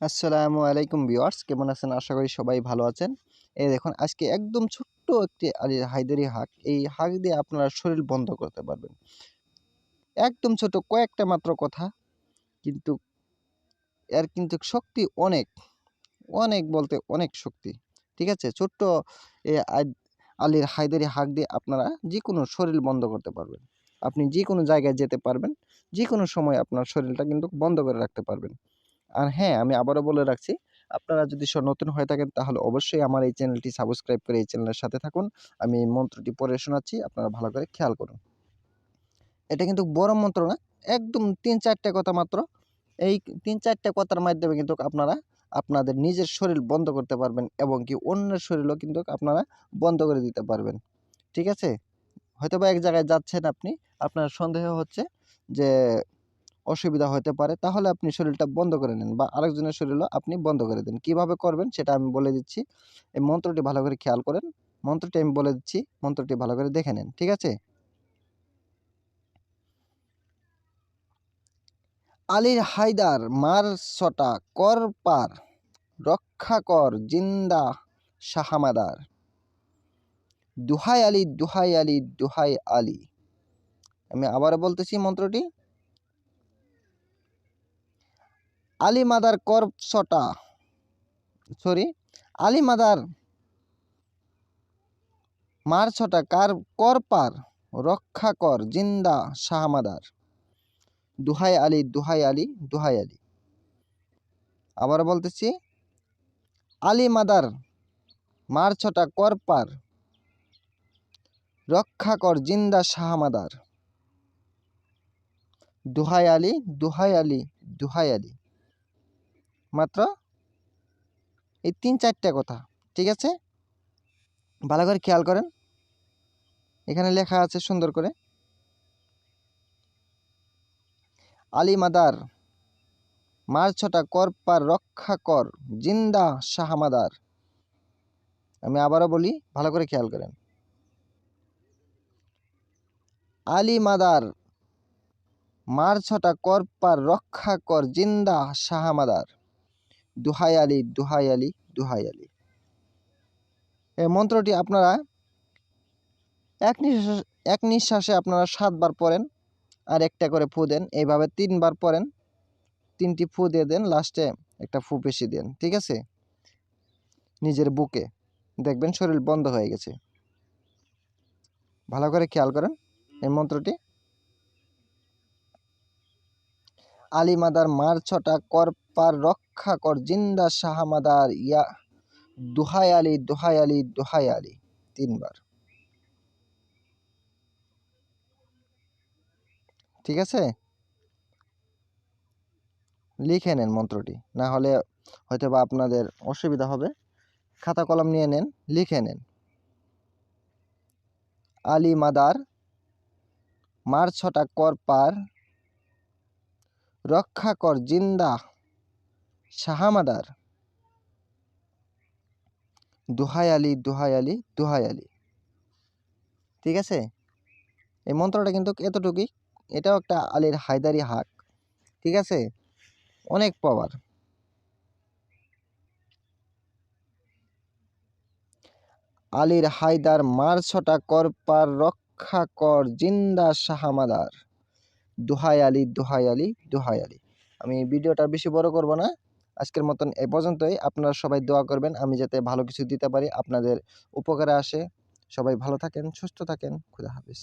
আসসালামু আলাইকুম ভিউয়ার্স, কেমন আছেন? আশা করি সবাই ভালো আছেন। এই দেখুন, আজকে একদম ছোট্ট একটি হায়দারি হাঁক এই হাঁক দিয়ে আপনারা শরীর বন্ধ করতে পারবেন। একদম ছোট, কয়েকটা মাত্র কথা। কিন্তু এর কিন্তু শক্তি অনেক অনেক বলতে অনেক শক্তি। ঠিক আছে? ছোট্ট আলির হায়দারি হাঁক দিয়ে আপনারা যে কোনো শরীর বন্ধ করতে পারবেন। আপনি যে কোনো জায়গায় যেতে পারবেন যে কোনো সময় আপনার শরীরটা কিন্তু বন্ধ করে রাখতে পারবেন। আর হ্যাঁ আমি আবারও বলে রাখছি, আপনারা যদি নতুন হয়ে থাকেন তাহলে অবশ্যই আমার এই চ্যানেলটি সাবস্ক্রাইব করে এই চ্যানেলের সাথে থাকুন। আমি এই মন্ত্রটি পড়ে শোনাচ্ছি, আপনারা ভালো করে খেয়াল করুন। এটা কিন্তু বড় মন্ত্র না, একদম তিন চারটে কথা মাত্র। এই তিন চারটে কথার মাধ্যমে কিন্তু আপনারা আপনাদের নিজের শরীর বন্ধ করতে পারবেন এবং কি অন্যের শরীরও কিন্তু আপনারা বন্ধ করে দিতে পারবেন। ঠিক আছে? হয়তো বা এক জায়গায় যাচ্ছেন আপনি, আপনার সন্দেহ হচ্ছে যে অসুবিধা হতে পারে, তাহলে আপনি শরীরটা বন্ধ করে নেন বা আরেকজনের শরীরও আপনি বন্ধ করে দেন। কীভাবে করবেন সেটা আমি বলে দিচ্ছি। এই মন্ত্রটি ভালো করে খেয়াল করেন। মন্ত্রটি আমি বলে দিচ্ছি, মন্ত্রটি ভালো করে দেখে নেন, ঠিক আছে? আলীর হায়দার, মার সটা কর পার, রক্ষা কর, জিন্দা শাহামাদার। দুহাই আলী দুহাই আলী দুহাই আলী। আমি আবার বলতেছি মন্ত্রটি। আলী মাদার কর সটা সরি আলী মাদার মার ছটা কার কর পার রক্ষা কর, জিন্দা শাহমাদার দুহাই আলী দুহাই আলী দুহাই আলী। আবার বলতেছি, আলী মাদার মার ছটা কর পার রক্ষা কর, জিন্দা শাহমাদার দুহাই আলী দুহাই আলী দুহাই আলী। মাত্র এই তিন চারটা কথা, ঠিক আছে? ভালো করে খেয়াল করেন। এখানে লেখা আছে সুন্দর করে। আলী মাদার, মার ছটা কর পার রক্ষা কর, জিন্দা শাহমাদার আমি আবারও বলি, ভালো করে খেয়াল করেন। আলী মাদার, মার ছটা কর পার রক্ষা কর, জিন্দা শাহমাদার দুহাই আলী দুহাই আলী দুহাই আলী। এই মন্ত্রটি আপনারা এক নিঃশ্বাস, এক নিঃশ্বাসে আপনারা সাতবার পড়েন আর একটা করে ফু দেন। এইভাবে তিনবার পড়েন, তিনটি ফু দিয়ে দেন, লাস্টে একটা ফু বেশি দেন, ঠিক আছে? নিজের বুকে। দেখবেন শরীর বন্ধ হয়ে গেছে। ভালো করে খেয়াল করেন এই মন্ত্রটি। আলী মাদার মার ছটা কর পার রক্ষা কর। জিন্দা শাহমাদার, ইয়া দুহাই আলী দুহাই আলী দুহাই আলী। তিনবার। ঠিক আছে? লিখে নেন মন্ত্রটি। না হলে হয়তো বা আপনাদের অসুবিধা হবে। খাতা কলম নিয়ে নেন, লিখে নেন। আলী মাদার মার ছটা কর পার। রক্ষা কর জিন্দা শাহামাদার। দোহাই আলী দোহাই আলী দোহাই আলী। ঠিক আছে? এই মন্ত্রটা কিন্তু এতটুকুই। এটাও একটা আলীর হায়দারি হাক। ঠিক আছে? অনেক পাওয়ার। আলীর হায়দার মার ছটা কর পার রক্ষা কর, জিন্দা শাহামাদার। দোহাই আলী দোহাই আলী দোহাই আলী। আমি ভিডিওটা বেশি বড় করব না। আজকের মতন এ পর্যন্তই। আপনারা সবাই দোয়া করবেন, আমি যাতে ভালো কিছু দিতে পারি, আপনাদের উপকারে আসে। সবাই ভালো থাকেন, সুস্থ থাকেন। খুদা হাফিজ।